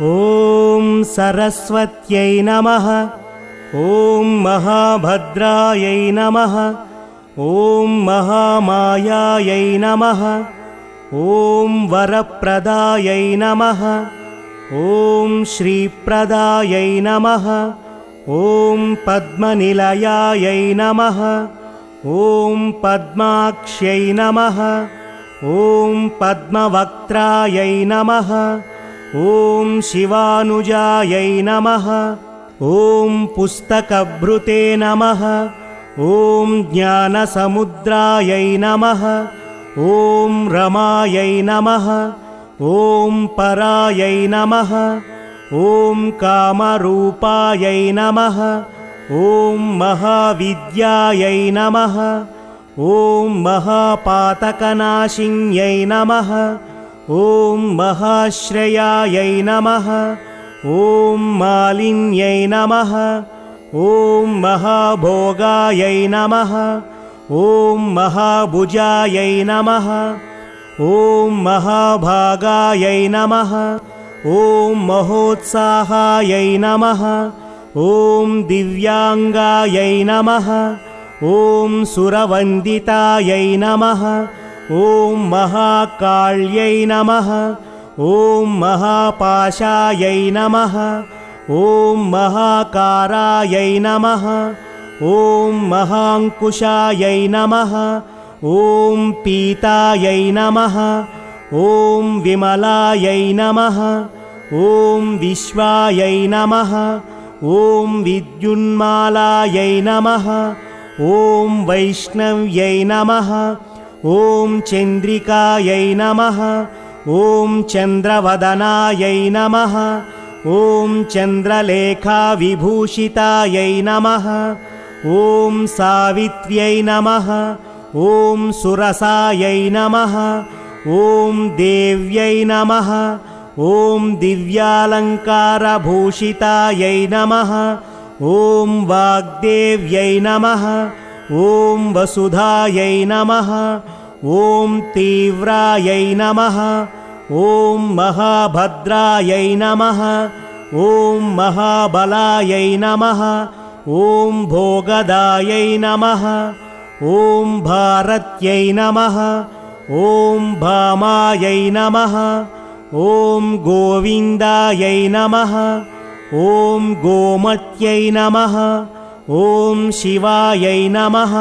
ॐ सरस्वत्यै नमः। ॐ महाभद्रायै नमः। ॐ महामायायै नमः। ॐ वरप्रदायै नमः। ॐ श्रीप्रदायै नमः। ॐ पद्मनिलयायै नमः। ॐ पद्माक्ष्यै नमः। ॐ पद्मवक्त्रायै नमः ॐ शिवानुजायै नमः ॐ पुस्तकभृते नमः ॐ ज्ञानसमुद्रायै नमः ॐ रमायै नमः ॐ परायै नमः ॐ कामरूपायै नमः ॐ महाविद्यायै नमः ॐ महापातकनाशिन्यै नमः ॐ महाश्रयायै नमः ॐ मालिन्यै नमः ॐ महाभोगायै नमः ॐ महाभुजायै नमः ॐ महाभागायै नमः ॐ महोत्साहायै नमः ॐ दिव्याङ्गायै नमः ॐ सुरवन्दितायै नमः ॐ महाकाल्यै नमः। ॐ महापाशायै नमः। ॐ महाकारायै नमः। ॐ महाङ्कुशायै नमः। ॐ पीतायै नमः। ॐ विमलायै नमः। ॐ विश्वायै नमः। ॐ विद्युन्मालायै नमः। ॐ वैष्णव्यै नमः ॐ चन्द्रिकायै नमः ॐ चन्द्रवदनायै नमः ॐ चन्द्रलेखाविभूषितायै नमः ॐ सावित्र्यै नमः ॐ सुरसायै नमः ॐ देव्यै नमः ॐ दिव्यालङ्कारभूषितायै नमः ॐ वाग्देव्यै नमः ॐ वसुधायै नमः ॐ तीव्रायै नमः ॐ महाभद्रायै नमः ॐ महाबलायै नमः ॐ भोगदायै नमः ॐ भारत्यै नमः ॐ भामायै नमः ॐ गोविन्दायै नमः ॐ गोमत्यै नमः ॐ शिवायै नमः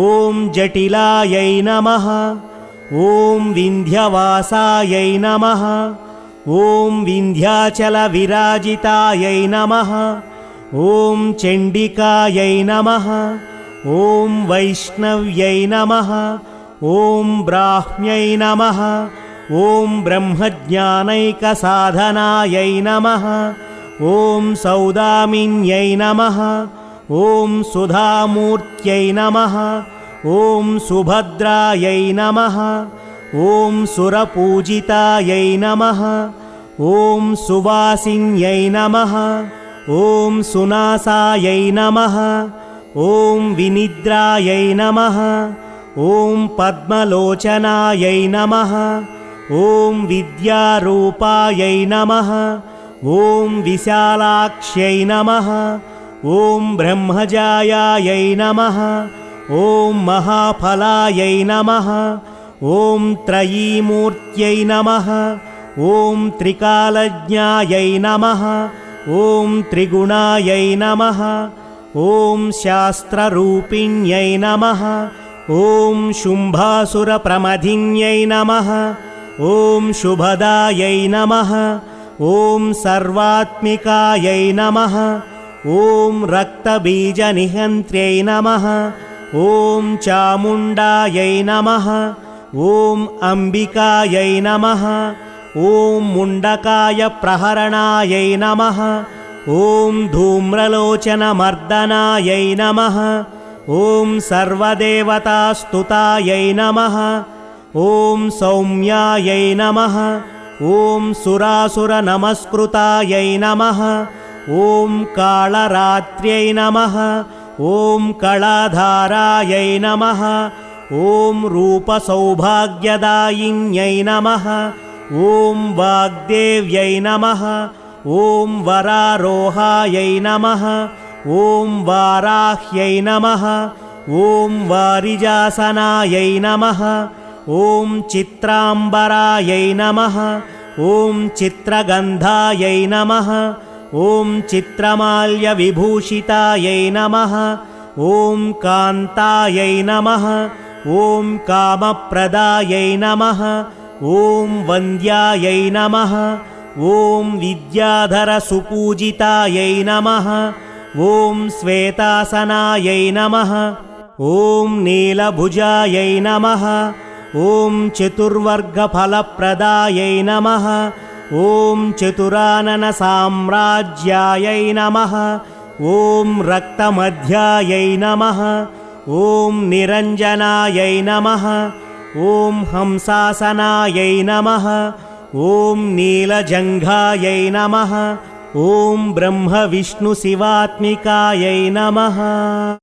ॐ जटिलायै नमः ॐ विन्ध्यवासायै नमः ॐ विन्ध्याचलविराजितायै नमः ॐ चण्डिकायै नमः ॐ वैष्णव्यै नमः ॐ ब्राह्म्यै नमः ॐ ब्रह्मज्ञानैकसाधनायै नमः ॐ सौदामिन्यै नमः ॐ सुधामूर्त्यै नमः ॐ सुभद्रायै नमः ॐ सुरपूजितायै नमः ॐ सुवासिन्यै नमः ॐ सुनासायै नमः ॐ विनिद्रायै नमः ॐ पद्मलोचनायै नमः ॐ विद्यारूपायै नमः ॐ विशालाक्ष्यै नमः ॐ ब्रह्मजायायै नमः ॐ महाफलायै नमः ॐ त्रयीमूर्त्यै नमः ॐ त्रिकालज्ञायै नमः ॐ त्रिगुणायै नमः ॐ शास्त्ररूपिण्यै नमः ॐ शुम्भासुरप्रमथिन्यै नमः ॐ शुभदायै नमः ॐ सर्वात्मिकायै नमः ॐ रक्तबीजनिहन्त्र्यै नमः ॐ चामुण्डायै नमः ॐ अम्बिकायै नमः ॐ मुण्डकायप्रहरणायै नमः ॐ धूम्रलोचनमर्दनायै नमः ॐ सर्वदेवतास्तुतायै नमः ॐ सौम्यायै नमः ॐ सुरासुरनमस्कृतायै नमः ॐ कालरात्र्यै नमः ॐ कलाधारायै नमः ॐ रूपसौभाग्यदायिन्यै नमः ॐ वाग्देव्यै नमः ॐ वरारोहायै नमः ॐ वाराह्यै नमः ॐ वारिजासनायै नमः ॐ चित्राम्बरायै नमः ॐ चित्रगन्धायै नमः ॐ चित्रमाल्यविभूषितायै नमः ॐ कान्तायै नमः ॐ कामप्रदायै नमः ॐ वन्द्यायै नमः ॐ विद्याधरसुपूजितायै नमः ॐ श्वेतासनायै नमः ॐ नीलभुजायै नमः ॐ चतुर्वर्गफलप्रदायै नमः ॐ चतुराननसाम्राज्यायै नमः। ॐ रक्तमध्यायै नमः। ॐ निरञ्जनायै नमः। ॐ हंसासनायै नमः। ॐ नीलजङ्घायै नमः। ॐ ब्रह्मविष्णुशिवात्मिकायै नमः